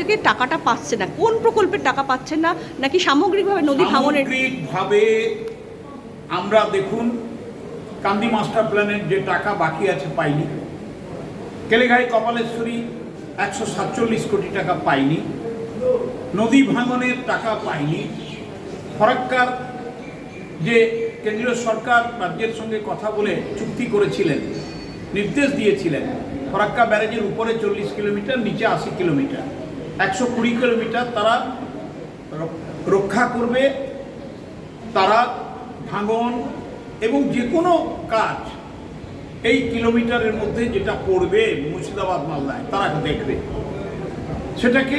থেকে টাকাটা পাচ্ছে না। কোন প্রকল্পের টাকা পাচ্ছেন না নাকি সামগ্রিকভাবে নদী ভাঙনের সামগ্রিকভাবে আমরা দেখুন কান্দি মাস্টার প্ল্যানের যে টাকা বাকি আছে পাইনি। কেলেঘাই কপালেশ্বরী একশো সাতচল্লিশ কোটি টাকা পাইনি। নদী ভাঙনের টাকা পাইনি। ফরাক্কার যে কেন্দ্রীয় সরকার রাজ্যের সঙ্গে কথা বলে চুক্তি করেছিলেন নির্দেশ দিয়েছিলেন ফরাক্কা ব্যারেজের উপরে চল্লিশ কিলোমিটার নিচে আশি কিলোমিটার। একশো কুড়ি কিলোমিটার তারা রক্ষা করবে, তারা ভাঙন এবং যে কোনো কাজ এই কিলোমিটারের মধ্যে যেটা পড়বে মুর্শিদাবাদ মালদায়, তারা দেখবে সেটাকে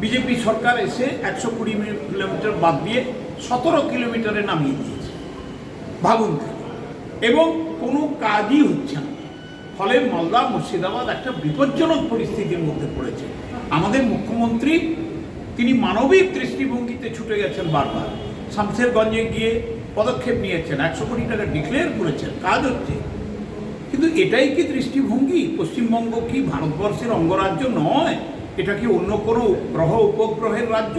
বিজেপি সরকার এসে একশো কুড়ি কিলোমিটার বাদ দিয়ে সতেরো কিলোমিটারে নামিয়ে দিয়েছে ভাবুন। এবং কোনো কাজই হচ্ছে না ফলে মালদা মুর্শিদাবাদ একটা বিপজ্জনক পরিস্থিতির মধ্যে পড়েছে। আমাদের মুখ্যমন্ত্রী, তিনি মানবিক দৃষ্টিভঙ্গিতে ছুটে গেছেন বারবার। শামসেরগঞ্জে গিয়ে পদক্ষেপ নিয়েছেন, একশো কোটি টাকা ডিক্লেয়ার করেছেন, কাজ হচ্ছে। কিন্তু এটাই কি দৃষ্টিভঙ্গি? পশ্চিমবঙ্গ কি ভারতবর্ষের অঙ্গরাজ্য নয়? এটা কি অন্য কোনো গ্রহ উপগ্রহের রাজ্য?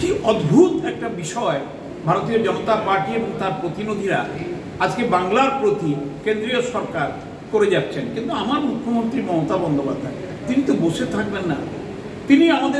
কি অদ্ভুত একটা বিষয় ভারতীয় জনতা পার্টি এবং তার প্রতিনিধিরা আজকে বাংলার প্রতি কেন্দ্রীয় সরকার করে যাচ্ছেন। কিন্তু আমার মুখ্যমন্ত্রী মমতা বন্দ্যোপাধ্যায়, তিনি তো বসে থাকবেন না। তিনি আমাদের